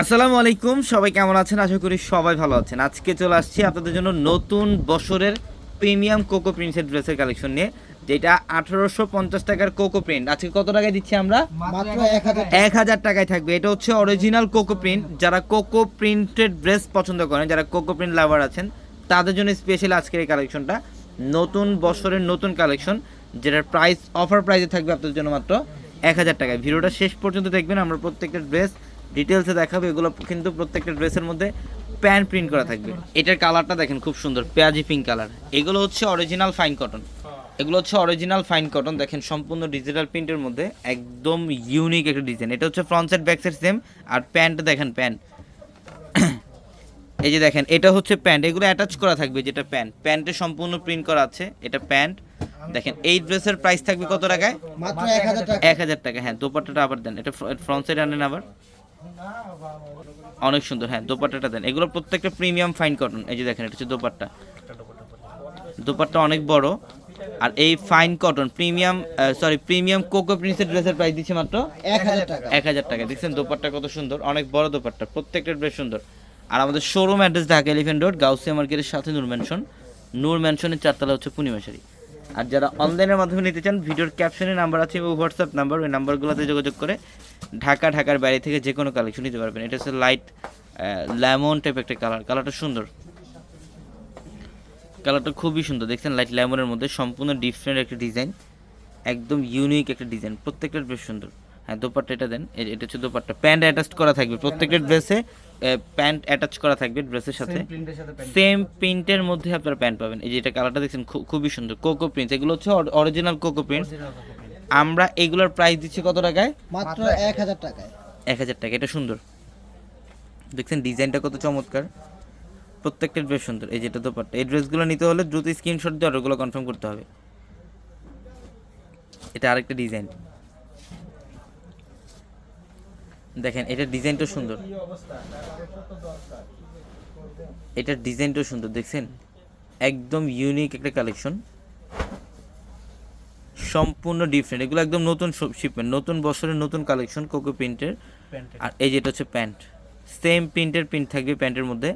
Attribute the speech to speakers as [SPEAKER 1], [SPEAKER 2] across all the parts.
[SPEAKER 1] আসসালামু আলাইকুম সবাই কেমন আছেন? আশা করি সবাই ভালো আছেন। আজকে চলে আসছি আপনাদের জন্য নতুন বছরের প্রিমিয়াম কোকো প্রিন্টের ড্রেসের কালেকশন নিয়ে যেটা আঠারোশো পঞ্চাশ টাকার কোকো প্রিন্ট। আজকে কত টাকায় দিচ্ছি আমরা?
[SPEAKER 2] এক হাজার
[SPEAKER 1] টাকায় থাকবে। এটা হচ্ছে অরিজিনাল কোকো প্রিন্ট। যারা কোকো প্রিন্টেড ড্রেস পছন্দ করেন যারা কোকো প্রিন্ট লাভার আছেন তাদের জন্য স্পেশাল আজকের এই কালেকশনটা। নতুন বছরের নতুন কালেকশন যেটার প্রাইস অফার প্রাইসে থাকবে আপনাদের জন্য মাত্র এক হাজার টাকায়। ভিডিওটা শেষ পর্যন্ত দেখবেন। আমরা প্রত্যেকটা ড্রেস ডিটেলসে দেখাবো এগুলো কিন্তু প্রত্যেকটা ড্রেসের মধ্যে প্যান্ট প্রিন্ট করা থাকবে। এটার কালারটা দেখেন খুব সুন্দর পেঁয়াজি পিঙ্ক কালার এগুলো হচ্ছে অরিজিনাল ফাইন কটন এগুলো হচ্ছে অরিজিনাল ফাইন কটন দেখেন সম্পূর্ণ ডিজিটাল প্রিন্টের মধ্যে একদম ইউনিক একটা ডিজাইন এটা হচ্ছে front side back side same আর প্যান্ট দেখেন প্যান্ট। এই যে দেখেন এটা হচ্ছে প্যান্ট। এগুলো অ্যাটাচ করা থাকবে যেটা প্যান্ট। প্যান্টে সম্পূর্ণ প্রিন্ট করা আছে এটা প্যান্ট। দেখেন এই ড্রেসের প্রাইস থাকবে কত টাকায়?
[SPEAKER 2] মাত্র এক হাজার টাকা।
[SPEAKER 1] এক হাজার টাকা হ্যাঁ দোপাট্টাটা আবার দেন এটা ফ্রন্ট সাইড আনেন আবার। অনেক সুন্দর হ্যাঁ দোপাট্টাটা দেন। এগুলো প্রত্যেকটা প্রিমিয়াম ফাইন কটন এই যে দেখেন এটা হচ্ছে দোপাট্টা। দোপাট্টা অনেক বড়। আর এই fine cotton premium sorry premium Coco প্রিন্সের ড্রেসের প্রাইস দিচ্ছে মাত্র
[SPEAKER 2] এক হাজার টাকা।
[SPEAKER 1] এক হাজার টাকা। দেখছেন দোপাট্টা কত সুন্দর অনেক বড় দোপাট্টা প্রত্যেকটা ড্রেস সুন্দর। আর আমাদের showroom address Dhaka elephant road Gausia মার্কেটের সাথে নূর ম্যানশন নূর ম্যানশনের চারতলা হচ্ছে পূর্ণিমাশারি আর যারা অনলাইনের মাধ্যমে নিতে চান ভিডিওর ক্যাপশনে নাম্বার আছে এবং হোয়াটসঅ্যাপ নাম্বার ওই নাম্বারগুলোতে যোগাযোগ করে ঢাকা ঢাকার বাইরে থেকে যে কোনো কালেকশন নিতে পারবেন। এটা হচ্ছে লাইট লেমন টাইপ একটা কালার কালারটা সুন্দর। কালারটা খুবই সুন্দর। দেখছেন লাইট লেমনের মধ্যে সম্পূর্ণ ডিফারেন্ট একটা ডিজাইন একদম ইউনিক একটা ডিজাইন প্রত্যেকটা বেশ সুন্দর। হ্যাঁ দোপাট্টা এটা দেন। এটা হচ্ছে দোপাট্টা। প্যান্ট অ্যাটাচ করা থাকবে। প্রত্যেকটা ড্রেসে প্যান্ট অ্যাটাচ করা থাকবে ড্রেসের সাথে। সেম প্রিন্টের মধ্যে আপনারা প্যান্ট পাবেন। এই যে এটা কালারটা দেখছেন খুবই সুন্দর। কোকো প্রিন্ট এগুলো হচ্ছে অরিজিনাল কোকো প্রিন্ট আমরা এগুলোর প্রাইস দিচ্ছি কত টাকায়?
[SPEAKER 2] মাত্র এক হাজার টাকায়।
[SPEAKER 1] এক হাজার টাকা এটা সুন্দর। দেখছেন ডিজাইনটা কত চমৎকার। প্রত্যেকটা ড্রেস সুন্দর। এই যেটা দোপাট্টা। এই ড্রেসগুলো নিতে হলে দ্রুত স্ক্রিনশট দিয়ে অর্ডারগুলো কনফার্ম করতে হবে। এটা আরেকটা ডিজাইন দেখেন এটার ডিজাইনটা সুন্দর। এটার ডিজাইনটাও সুন্দর। দেখছেন? একদম ইউনিক একটা কালেকশন সম্পূর্ণ ডিফারেন্ট এগুলো একদম নতুন শিপমেন্ট নতুন বছরের নতুন কালেকশন কোকো প্রিন্টের আর এই যেটা হচ্ছে প্যান্ট সেম প্রিন্টের প্রিন্ট থাকবে প্যান্টের মধ্যে।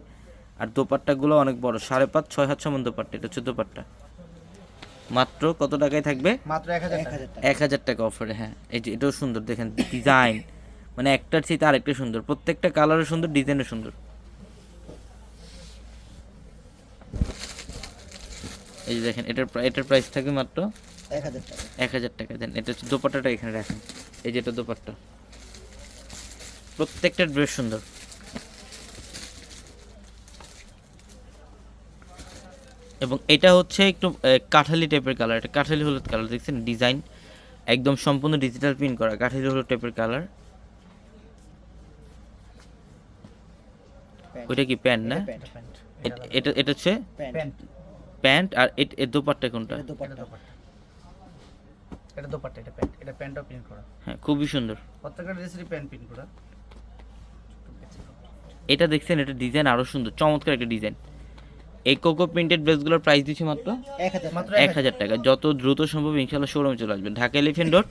[SPEAKER 1] আর দোপাট্টাগুলো অনেক বড় সাড়ে পাঁচ ছয় হাত সমান দোপাট্টা। এটা হচ্ছে দোপাট্টা। মাত্র কত টাকায় থাকবে?
[SPEAKER 2] মাত্র এক হাজার টাকা।
[SPEAKER 1] এক হাজার টাকা। অফারে হ্যাঁ। এই যে এটাও সুন্দর দেখেন ডিজাইন মানে একটার চেয়ে আরেকটা সুন্দর। প্রত্যেকটা কালারও সুন্দর ডিজাইনও সুন্দর। এই যে দেখেন এটার এটার প্রাইস থাকবে মাত্র
[SPEAKER 2] এক হাজার টাকা।
[SPEAKER 1] দেন। এটা হচ্ছে দোপাট্টাটা এখানে রাখেন। এই যেটা দোপাট্টা। প্রত্যেকটা ড্রেস সুন্দর। এবং এটা হচ্ছে একটু কাঠালি টাইপের কালার এটা কাঠালি হলুদ কালার দেখছেন? ডিজাইন একদম সম্পূর্ণ ডিজিটাল প্রিন্ট করা। কাঠালি হলুদ টাইপের কালার ওইটা কি প্যান্ট না? এটা এটা হচ্ছে
[SPEAKER 2] প্যান্ট
[SPEAKER 1] আর এর দোপাট্টা কোনটা?
[SPEAKER 3] এটা দোপাট্টা এটা প্যান্ট এটা প্যান্টও প্রিন্ট করা।
[SPEAKER 1] হ্যাঁ খুবই সুন্দর।
[SPEAKER 3] প্রত্যেকটা ড্রেসেরই প্যান্ট প্রিন্ট করা।
[SPEAKER 1] এটা দেখছেন এটা ডিজাইন আরও সুন্দর চমৎকার একটা ডিজাইন এই কোকো প্রিন্টেড ড্রেসগুলোর প্রাইস দিচ্ছি মাত্র
[SPEAKER 2] এক হাজার
[SPEAKER 3] মাত্র
[SPEAKER 2] টাকা
[SPEAKER 1] এক হাজার টাকা। যত দ্রুত সম্ভব ইনশাল্লাহ শোরুমে চলে আসবেন। ঢাকা এলিফেন্ট রোড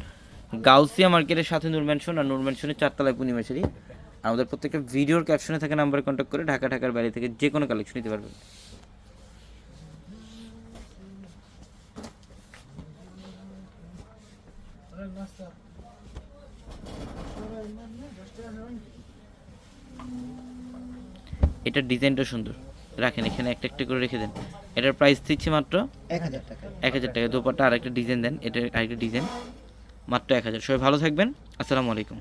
[SPEAKER 1] গাউসিয়া মার্কেটের সাথে নূর ম্যানশন আর নূর ম্যানশনের চারতলায় পূর্ণিমাশারি আমাদের প্রত্যেকটা ভিডিওর ক্যাপশনে থাকা নাম্বারে কন্ট্যাক্ট করে ঢাকা ঢাকার বাইরে থেকে যে কোনো কালেকশন নিতে পারবেন। এটার ডিজাইনটা সুন্দর। রাখেন এখানে একটা একটা করে রেখে দেন। এটার প্রাইস দিচ্ছি মাত্র
[SPEAKER 2] এক হাজার টাকা।
[SPEAKER 1] এক হাজার টাকা। আর একটা ডিজাইন দেন। এটার আরেকটা ডিজাইন মাত্র এক হাজার। সবাই ভালো থাকবেন। আসসালামু আলাইকুম।